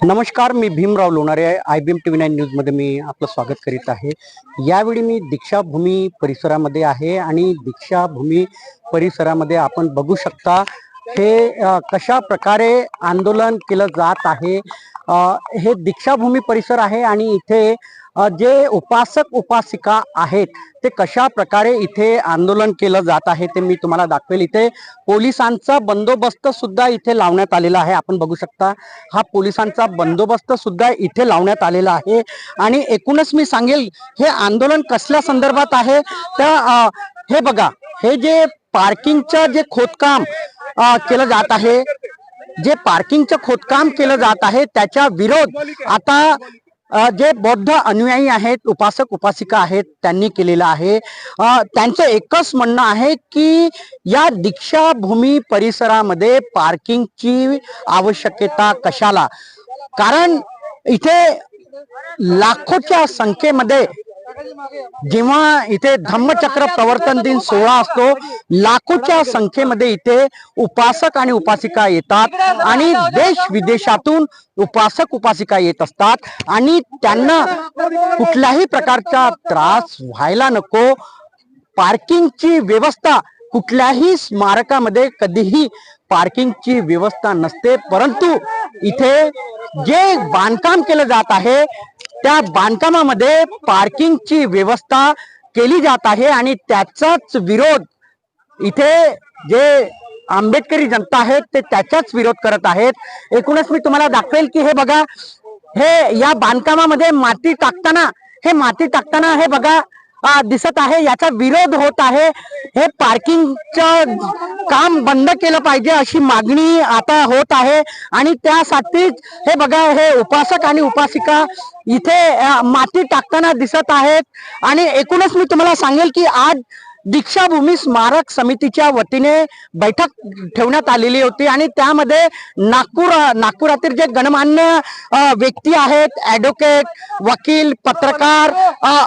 नमस्कार मी Bhimrao Lonare I B M T V nine न्यूजमध्ये मी आपलं स्वागत करीत आहे. यावेळी मी दीक्षाभूमी परिसरामध्ये आहे आणि दीक्षाभूमी परिसरामध्ये आपण बघू शकता हे कशा प्रकारे आंदोलन केलं जात आहे. हे दीक्षाभूमी परिसर आहे आणि इथे जे उपासक उपासिका आहेत ते कशा प्रकारे इथे आंदोलन केलं जात आहे ते मी तुम्हाला दाखवेल. इथे पोलिसांचा बंदोबस्त सुद्धा इथे लावण्यात आलेला आहे. आपण बघू शकता हा पोलिसांचा बंदोबस्त सुद्धा इथे लावण्यात आलेला आहे. आणि एकूणच मी सांगेल हे आंदोलन कसल्या संदर्भात आहे? तर हे बघा हे जे पार्किंगचं जे खोदकाम केलं जात आहे जे पार्किंगचं खोदकाम केलं जात आहे त्याच्या विरोध आता जे बौद्ध अनुयायी आहेत उपासक उपासिका आहेत त्यांनी केलेलं आहे. त्यांचं एकच म्हणणं आहे की या दीक्षाभूमी परिसरामध्ये पार्किंगची आवश्यकता कशाला? कारण इथे लाखोच्या संख्येमध्ये जेव्हा इथे धम्मचक्र प्रवर्तन दिन सोहळा असतो लाखोच्या संख्येमध्ये इथे उपासक आणि उपासिका येतात आणि देश विदेशातून उपासक उपासिका येत असतात आणि त्यांना कुठल्याही प्रकारचा त्रास व्हायला नको. पार्किंगची व्यवस्था कुठल्याही स्मारकामध्ये कधीही पार्किंगची व्यवस्था नसते परंतु इथे जे बांधकाम केलं जात आहे त्या बांधकामामध्ये पार्किंगची व्यवस्था केली जात आहे आणि त्याचाच विरोध इथे जे आंबेडकरी जनता आहेत ते त्याचाच विरोध करत आहेत. एकूणच मी तुम्हाला दाखवेल की हे बघा हे या बांधकामामध्ये माती टाकताना हे माती टाकताना हे बघा दिसत आहे याचा विरोध होत आहे. हे पार्किंगचं काम बंद केलं पाहिजे अशी मागणी आता होत आहे. आणि त्यासाठीच हे बघा हे उपासक आणि उपासिका इथे माती टाकताना दिसत आहेत. आणि एकूणच मी तुम्हाला सांगेल की आज दीक्षाभूमी स्मारक समितीच्या वतीने बैठक ठेवण्यात आलेली होती आणि त्यामध्ये नागपूर नागपुरातील जे गणमान्य व्यक्ती आहेत ऍडव्होकेट वकील पत्रकार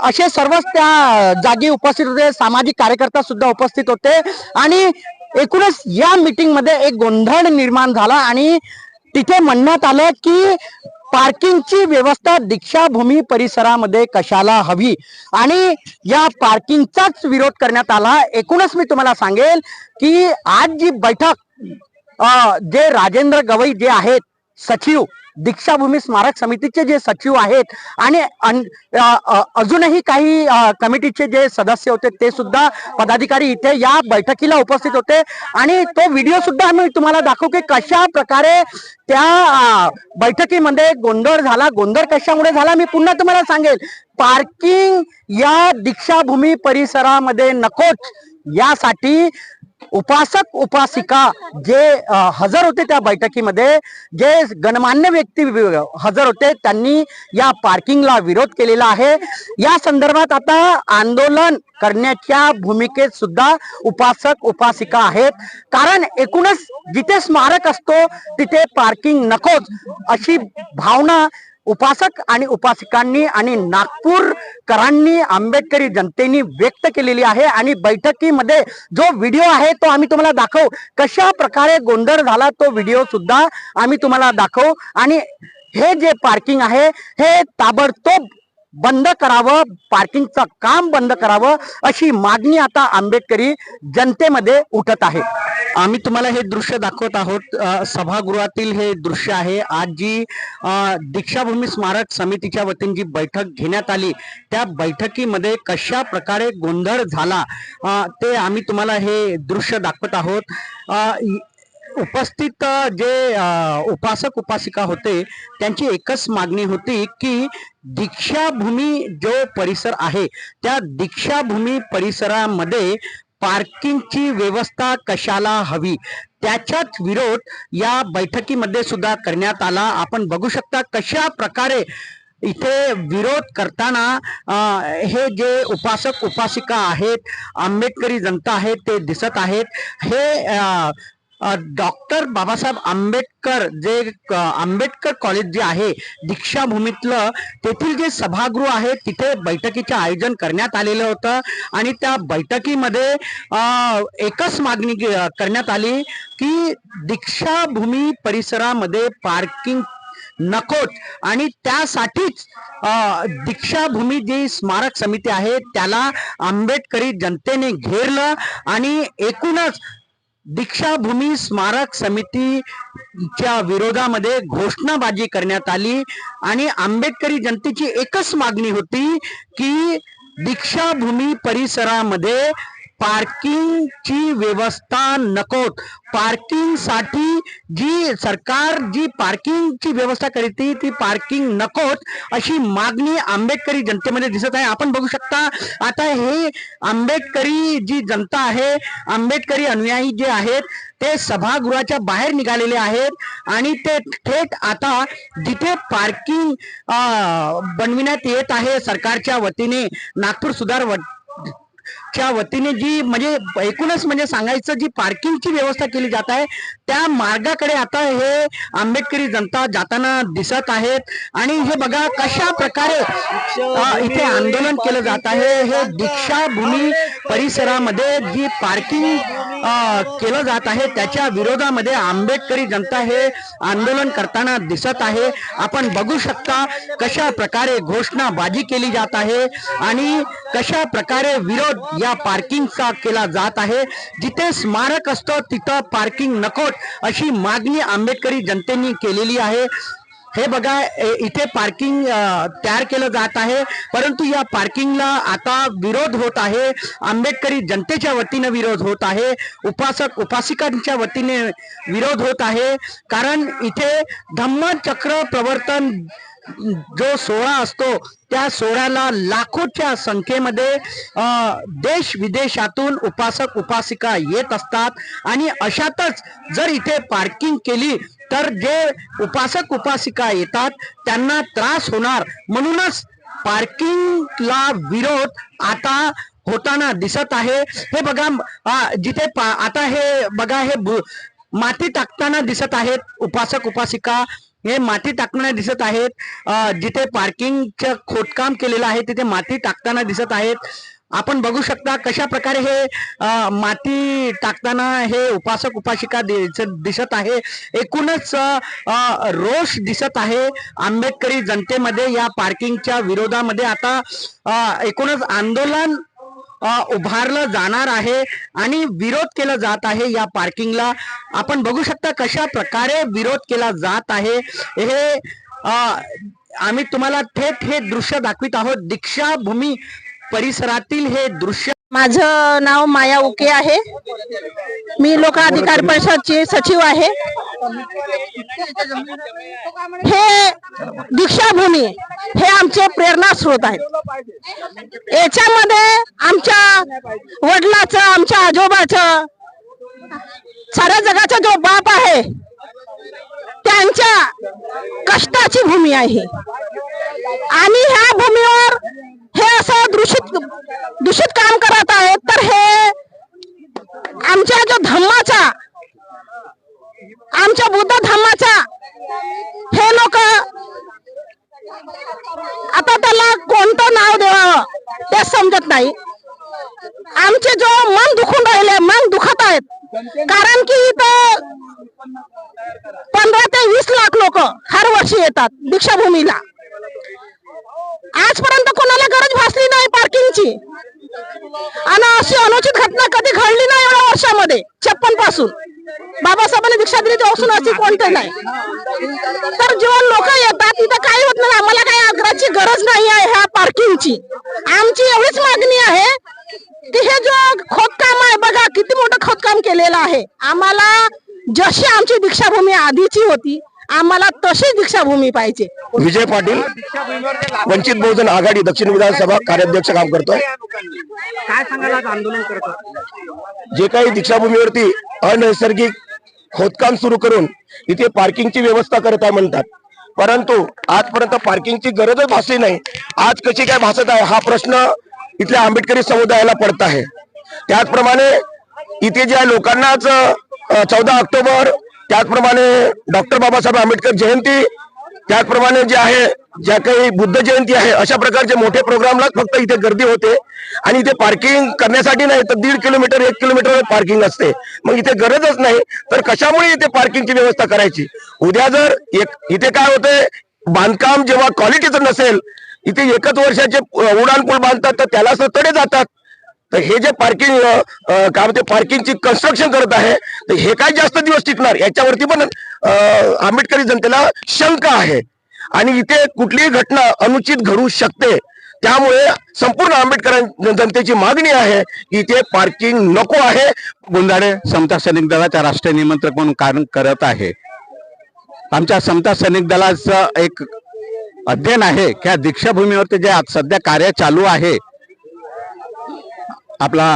असे सर्वच त्या जागी उपस्थित होते. सामाजिक कार्यकर्ता सुद्धा उपस्थित होते. आणि एकूणच या मीटिंगमध्ये एक गोंधळ निर्माण झाला आणि तिथे म्हणण्यात आलं की पार्किंगची व्यवस्था दीक्षाभूमी परिसरामध्ये कशाला हवी? आणि या पार्किंगचाच विरोध करण्यात आला. एकूणच मी तुम्हाला सांगेल की आज जी बैठक जे राजेंद्र गवई जे आहेत सचिव दीक्षाभूमी स्मारक समितीचे जे सचिव आहेत आणि अजूनही काही कमिटीचे जे सदस्य होते ते सुद्धा पदाधिकारी इथे या बैठकीला उपस्थित होते. आणि तो व्हिडिओ सुद्धा आम्ही तुम्हाला दाखवू की कशा प्रकारे त्या बैठकीमध्ये गोंधळ झाला. गोंधळ कशामुळे झाला मी पुन्हा तुम्हाला सांगेल. पार्किंग या दीक्षाभूमी परिसरामध्ये नकोच. यासाठी उपासक उपासिका जे हजर होते त्या बैठकीमध्ये जे गणमान्य व्यक्ती हजर होते त्यांनी या पार्किंगला विरोध केलेला आहे. या संदर्भात आता आंदोलन करण्याच्या भूमिकेत सुद्धा उपासक उपासिका आहेत. कारण एकूणच जिथे स्मारक असतो तिथे पार्किंग नकोच अशी भावना उपासक आणि उपासिकांनी आणि नागपूरकरांनी आंबेडकरी जनतेने व्यक्त केलेली आहे आणि बैठकीमध्ये जो व्हिडिओ आहे तो आम्ही तुम्हाला दाखवू. कशा प्रकारे गोंधळ झाला तो व्हिडिओ सुद्धा आम्ही तुम्हाला दाखवू. आणि हे जे पार्किंग आहे हे ताबडतोब बंद करावं पार्किंगचं काम बंद करावं अशी मागणी आता आंबेडकरी जनतेमध्ये उठत आहे. आम्ही तुम्हाला हे दृश्य दाखवत आहोत. सभागृहातील हे दृश्य आहे. आज जी दीक्षाभूमी स्मारक समितीच्या वतीने जी बैठक घेण्यात आली त्या बैठकीमध्ये कशा प्रकारे गोंधळ झाला ते आम्ही तुम्हाला हे दृश्य दाखवत आहोत. उपस्थित जे उपासक उपासिका होते त्यांची एकच मागणी होती की दीक्षाभूमी जो परिसर आहे त्या दीक्षाभूमी परिसरामध्ये पार्किंगची व्यवस्था कशाला हवी? त्याच्याच विरोध या बैठकीमध्ये सुद्धा करण्यात आला. आपण बघू शकता कशा प्रकारे इथे विरोध करताना हे जे उपासक उपासिका आहेत आंबेडकरी जनता आहेत ते दिसत आहेत. हे डॉक्टर बाबासाहेब आंबेडकर जे आंबेडकर कॉलेज जे आहे दीक्षाभूमीतलं तेथील जे सभागृह आहे तिथे बैठकीचे आयोजन करण्यात आलेलं होतं. आणि त्या बैठकीमध्ये एकच मागणी करण्यात आली की दीक्षाभूमी परिसरामध्ये पार्किंग नकोत. आणि त्यासाठीच दीक्षाभूमी जी स्मारक समिती आहे त्याला आंबेडकरी जनतेने घेरलं. आणि एकूणच दीक्षाभूमी स्मारक समितीच्या विरोधामध्ये घोषणाबाजी करण्यात आली आणि आंबेडकरी जनतेची एकच मागणी होती की दीक्षाभूमी परिसरामध्ये पार्किंगची व्यवस्था नकोत. पार्किंगसाठी जी सरकार जी पार्किंगची व्यवस्था करते ती पार्किंग नकोत अशी मागणी आंबेडकरी जनतेमध्ये दिसत आहे. आपण बघू शकता आता हे आंबेडकरी जी जनता आहे आंबेडकरी अनुयायी जे आहेत ते सभागृहाच्या बाहेर निघालेले आहेत आणि ते थेट आता जिथे पार्किंग बनविण्यात येत आहे सरकारच्या वतीने नागपूर सुधार व- च्या वतीने जी म्हणजे एकूणच म्हणजे सांगायचं जी पार्किंगची व्यवस्था केली जात आहे त्या मार्गाकडे आता हे आंबेडकरी जनता जाताना दिसत आहेत. आणि हे बघा कशा प्रकारे इथे आंदोलन केलं जात आहे. हे दीक्षाभूमी परिसरामध्ये जी पार्किंग केलं जात आहे त्याच्या विरोधामध्ये आंबेडकरी जनता हे आंदोलन करताना दिसत आहे. आपण बघू शकता कशा प्रकारे घोषणाबाजी केली जात आहे आणि कशा प्रकारे विरोध या पार्किंगचा केला जात आहे. जिथे स्मारक असतं तिथं पार्किंग नकोत अशी मागणी आंबेडकरी जनतेने केलेली आहे. हे बघा इथे पार्किंग तयार केलं जात आहे. परंतु या पार्किंगला आता विरोध होत आहे. आंबेडकरी जनतेच्या वतीने विरोध होत आहे. उपासक उपासिकांच्या वतीने विरोध होत आहे. कारण इथे धम्मचक्र प्रवर्तन जो सोहळा असतो त्या सोहळ्याला लाखोच्या संख्येमध्ये देश विदेशातून उपासक उपासिका येत असतात. आणि अशातच जर इथे पार्किंग केली तर जे उपासक उपासिका येतात त्यांना त्रास होणार. म्हणूनच पार्किंगला विरोध आता होताना दिसत आहे. हे बघा जिथे पा- आता हे बघा हे माती टाकताना दिसत आहेत उपासक उपासिका. हे माती टाकताना दिसत आहेत. अ, जिथे पार्किंगचं खोदकाम केलेलं आहे तिथे माती टाकताना दिसत आहेत. आपण बघू शकता कशा प्रकारे हे माती टाकताना हे उपासक उपासिका दिसत आहे. एकूणच अ, रोष दिसत आहे आंबेडकरी जनतेमध्ये या पार्किंगच्या विरोधामध्ये. आता एकूणच आंदोलन उभारलं जाणार आहे आणि विरोध केला जात आहे या पार्किंगला. आपण बघू शकता कशा प्रकारे विरोध केला जात आहे. हे आम्ही तुम्हाला थेट हे दृश्य दाखवित आहोत. दीक्षाभूमी परिसरातील हे दृश्य माझं नाव माया उके आहे. मी लोक अधिकार परिषदची सचिव आहे. हे दीक्षाभूमी हे आमचे प्रेरणा स्रोत आहेत. याच्यामध्ये आमच्या वडिलाचं आमच्या आजोबाचं साऱ्या जगाचा जो बाप आहे त्यांच्या कष्टाची भूमी आहे. आणि ह्या भूमीवर हे असं दूषित दूषित काम करत आहेत तर हे आमच्या जो धम्माचा आमच्या बुद्ध धम्माचा हे लोक आता त्याला कोणतं नाव द्यावं ते समजत नाही. आमचे जो मन दुखून राहिले मन दुखत आहेत. कारण की इथं पंधरा ते वीस लाख लोक हर वर्षी येतात दीक्षाभूमीला. आजपर्यंत कोणाला गरज भासली नाही पार्किंगची आणि अशी अनुचित घटना कधी घडली नाही एवढ्या वर्षामध्ये छप्पनपासून बाबासाहेबांनी दीक्षा दिली असून अशी कोणते नाही. तर जेव्हा लोक येतात तिथं काही होत नाही. आम्हाला काही आग्रहाची गरज नाही आहे. ह्या पार्किंगची. आमची एवढीच मागणी आहे की हे जो खोदकाम आहे बघा किती मोठं खोदकाम केलेलं आहे. आम्हाला जशी आमची दीक्षाभूमी आधीची होती आम्हाला तशी दीक्षाभूमी पाहिजे. विजय पाटील वंचित बहुजन आघाडी दक्षिण विधानसभा कार्याध्यक्ष काम करतोय काय सांगाल आज आंदोलन करत? जे काही दीक्षाभूमीवरती अनैसर्गिक खोदकाम सुरू करून इथे पार्किंगची व्यवस्था करत आहे म्हणतात. परंतु आजपर्यंत पार्किंगची गरजच भासली नाही. आज कशी काय भासत आहे हा प्रश्न इथल्या आंबेडकरी समुदायाला पडत आहे. त्याचप्रमाणे इथे ज्या लोकांनाच चौदा ऑक्टोबर त्याचप्रमाणे डॉक्टर बाबासाहेब आंबेडकर जयंती त्याचप्रमाणे जे आहे ज्या काही बुद्ध जयंती आहे अशा प्रकारचे मोठे प्रोग्रामला फक्त इथे गर्दी होते. आणि इथे पार्किंग करण्यासाठी नाही तर दीड किलोमीटर एक किलोमीटर पार्किंग असते. मग इथे गरजच नाही तर कशामुळे इथे पार्किंगची व्यवस्था करायची? उद्या जर एक इथे काय होतंय बांधकाम जेव्हा क्वालिटीचं नसेल इथे एकच वर्षाचे उडाण पूल बांधतात तर त्याला तडे जातात. तर हे जे पार्किंग काय म्हणते पार्किंगची कन्स्ट्रक्शन करत आहे तर हे काय जास्त दिवस टिकणार? याच्यावरती पण आंबेडकरी जनतेला शंका आहे. आणि इथे कुठलीही घटना अनुचित घडू शकते. त्यामुळे संपूर्ण आंबेडकर जनतेची मागणी आहे की इथे पार्किंग नको आहे. गुंधाडे समता सैनिक दलाचा राष्ट्रीय निमंत्रक म्हणून कारण करत आहे. आमच्या समता सैनिक दलाचं एक अध्ययन आहे की दीक्षाभूमीवरती जे आज सध्या कार्य चालू आहे आपला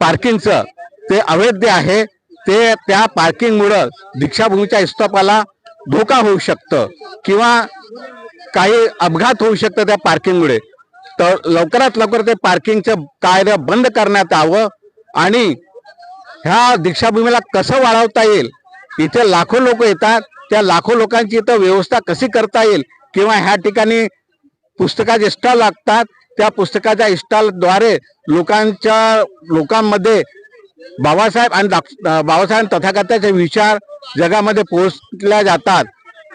पार्किंगचं ते अवैध आहे. ते त्या पार्किंगमुळं दीक्षाभूमीच्या इस्तपाला धोका होऊ शकतं किंवा काही अपघात होऊ शकतं त्या पार्किंगमुळे तर लवकरात लवकर ते पार्किंगचं कार्य बंद करण्यात यावं आणि ह्या दीक्षाभूमीला कसं वाढवता येईल? इथे लाखो लोक येतात. त्या लाखो लोकांची इथं व्यवस्था कशी करता येईल? किंवा ह्या ठिकाणी पुस्तकाचे स्टॉल लागतात. त्या पुस्तकाच्या स्टॉलद्वारे लोकांच्या लोकांमध्ये बाबासाहेब आणि बाबासाहेब तथागताचे विचार जगामध्ये पोहोचल्या जातात.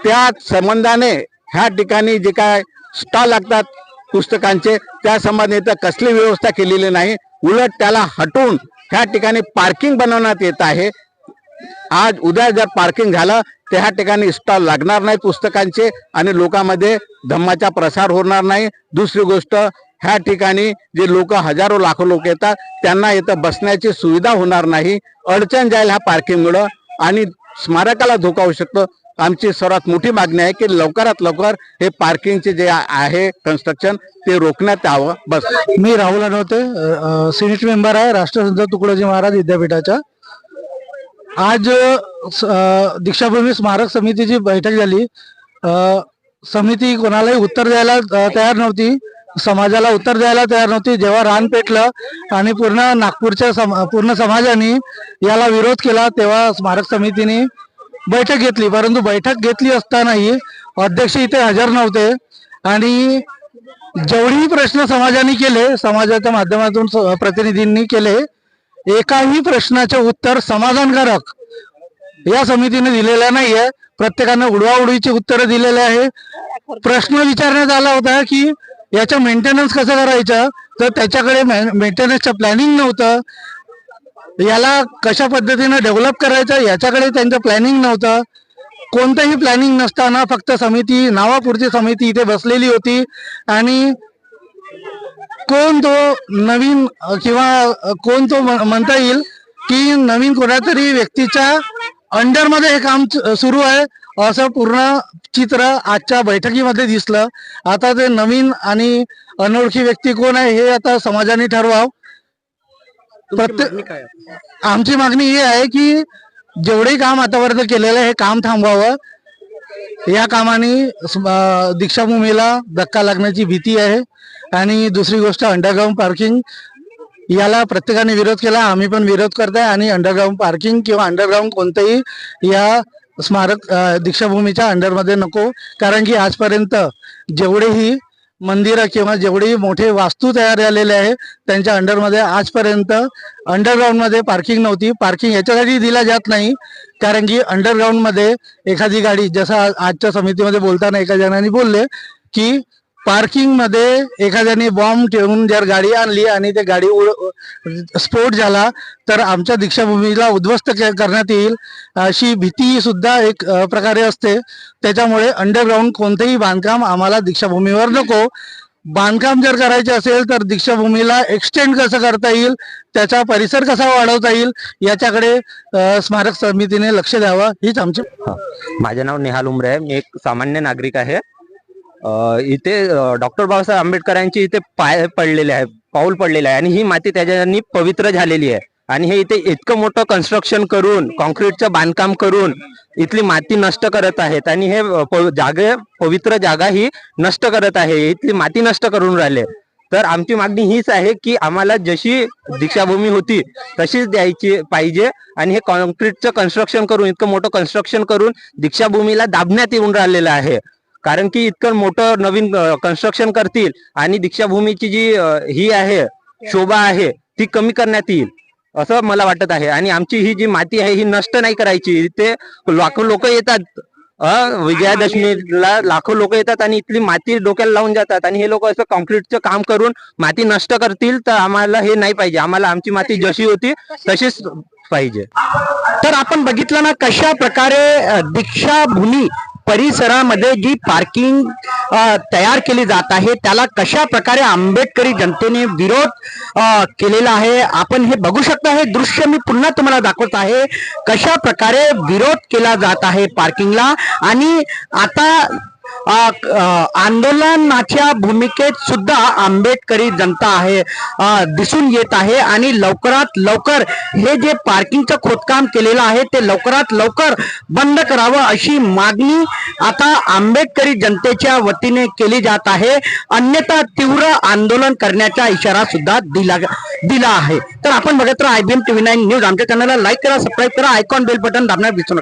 त्या संबंधाने ह्या ठिकाणी जे काय स्टॉल लागतात पुस्तकांचे त्या संबंधी तर कसली व्यवस्था केलेली नाही. उलट त्याला हटवून ह्या ठिकाणी पार्किंग बनवण्यात येत आहे. आज उद्या जर पार्किंग झालं तर ह्या ठिकाणी स्टॉल लागणार नाही पुस्तकांचे आणि लोकांमध्ये धम्माचा प्रसार होणार नाही. दुसरी गोष्ट ह्या ठिकाणी जे लोक हजारो लाखो लोक येतात त्यांना इथं बसण्याची सुविधा होणार नाही. अडचण जाईल ह्या पार्किंगमुळं आणि स्मारकाला धोका होऊ शकतो. आमची सर्वात मोठी मागणी आहे की लवकरात लवकर हे पार्किंगचे जे आहे कन्स्ट्रक्शन ते रोखण्यात यावं. बस. मी राहुल अनवते सिनेट मेंबर आहे राष्ट्रसंत तुकडोजी महाराज विद्यापीठाच्या. आज दीक्षाभूमी स्मारक समितीची बैठक झाली. समिती कोणालाही उत्तर द्यायला तयार नव्हती. समाजाला उत्तर द्यायला तयार नव्हती. जेव्हा रान पेटलं आणि पूर्ण नागपूरच्या समा पूर्ण समाजाने याला विरोध केला तेव्हा स्मारक समितीने बैठक घेतली. परंतु बैठक घेतली असतानाही अध्यक्ष इथे हजर नव्हते. आणि जेवढेही प्रश्न समाजाने केले समाजाच्या माध्यमातून स- प्रतिनिधींनी केले एकाही प्रश्नाचे उत्तर समाधानकारक या समितीने दिलेलं नाहीये. प्रत्येकानं उडवाउडवीची उत्तरं दिलेले आहे. प्रश्न विचारण्यात आला होता की याचा मेंटेनन्स कसं करायचं? तर त्याच्याकडे मेंटेनन्सचं प्लॅनिंग नव्हतं. याला कशा पद्धतीनं डेव्हलप करायचं याच्याकडे त्यांचं प्लॅनिंग नव्हतं. कोणतंही प्लॅनिंग नसताना फक्त समिती नावापुरती समिती इथे बसलेली होती. आणि कोण तो नवीन किंवा कोण तो म्हण- म्हणता येईल की नवीन कोणातरी व्यक्तीच्या अंडरमध्ये हे काम सुरू आहे. असं पूर्ण चित्र आजच्या बैठकीमध्ये दिसलं. आता ते नवीन आणि अनोळखी व्यक्ती कोण आहे हे आता समाजाने ठरवावं. प्रत्येक? आमची मागणी ही आहे की जेवढे काम आतापर्यंत केलेलं आहे हे काम थांबवावं. या कामाने दीक्षाभूमीला धक्का लागण्याची भीती आहे. आणि दुसरी गोष्ट अंडरग्राऊंड पार्किंग याला प्रत्येकाने विरोध केला आम्ही पण विरोध करताय आणि अंडरग्राऊंड पार्किंग किंवा अंडरग्राऊंड कोणतंही या स्मारक दीक्षाभूमीच्या अंडरमध्ये नको. कारण की आजपर्यंत जेवढेही मंदिरं किंवा जेवढेही मोठे वास्तू तयार झालेले आहे त्यांच्या अंडरमध्ये आजपर्यंत अंडरग्राऊंडमध्ये पार्किंग नव्हती. पार्किंग याच्यासाठी दिला जात नाही. कारण की अंडरग्राऊंडमध्ये एखादी गाडी जसं आजच्या समितीमध्ये बोलताना एका जणांनी बोलले की पार्किंगमध्ये एखाद्याने बॉम्ब ठेवून जर गाडी आणली आणि ते गाडी उड- स्फोट झाला तर आमच्या दीक्षाभूमीला उद्ध्वस्त के- करण्यात येईल. अशी भीती सुद्धा एक प्रकारे असते. त्याच्यामुळे अंडरग्राऊंड कोणतेही बांधकाम आम्हाला दीक्षाभूमीवर नको. बांधकाम जर करायचे असेल तर दीक्षाभूमीला एक्सटेंड कसं करता येईल त्याचा परिसर कसा वाढवता येईल याच्याकडे स्मारक समितीने लक्ष द्यावं हीच आमची माझे नाव नेहाल उमरे आहे. मी एक सामान्य नागरिक आहे. इथे डॉक्टर बाबासाहेब आंबेडकरांची इथे पाय पडलेले आहे पाऊल पडलेले आहे. आणि ही माती त्याच्यानी पवित्र झालेली आहे. आणि हे इथे इतकं मोठं कन्स्ट्रक्शन करून कॉन्क्रीटचं बांधकाम करून इथली माती नष्ट करत आहेत. आणि हे जागे पवित्र जागा ही नष्ट करत आहे. इथली माती नष्ट करून राहिले. तर आमची मागणी हीच आहे की आम्हाला जशी दीक्षाभूमी होती तशीच द्यायची पाहिजे. आणि हे कॉन्क्रीटचं कन्स्ट्रक्शन करून इतकं मोठं कन्स्ट्रक्शन करून दीक्षाभूमीला दाबण्यात येऊन राहिलेलं आहे. कारण की इतकं मोठं नवीन कन्स्ट्रक्शन करतील आणि दीक्षाभूमीची जी ही आहे शोभा आहे ती कमी करण्यात येईल असं मला वाटत आहे. आणि आमची ही जी माती आहे ही नष्ट नाही करायची. इथे लाखो लोक येतात. विजयादशमीला लाखो लोक येतात आणि इथली माती डोक्याला लावून जातात. आणि हे लोक असं कॉन्क्रीटचं काम करून माती नष्ट करतील तर आम्हाला हे नाही पाहिजे. आम्हाला आमची माती जशी होती तशीच पाहिजे. तर आपण बघितलं ना कशा प्रकारे दीक्षाभूमी परिसरामध्ये जी पार्किंग तयार केली जात आहे त्याला कशा प्रकारे आंबेडकरी जनतेने विरोध केलेला आहे? आपण हे बघू शकता. हे दृश्य मी पुन्हा तुम्हाला दाखवत आहे. कशा प्रकारे विरोध केला जात आहे पार्किंगला? आणि आता आंदोलनाच्या भूमिकेत सुद्धा आंबेडकरी जनता आहे दिसून येत आहे आणि लवकरात लवकर हे जे पार्किंगचं खोदकाम केलेलं आहे ते लवकरात लवकर बंद करावं अशी मागणी आता आंबेडकरी जनतेच्या वतीने केली जात आहे. अन्यथा तीव्र आंदोलन करण्याचा इशारा सुद्धा दिला दिला आहे. तर आपण बघत राहा आयबीएम टीव्ही नाईन न्यूज. आमच्या चॅनलला लाईक करा सबस्क्राईब करा आयकॉन बेल बटन दाबण्यात विसरू नका.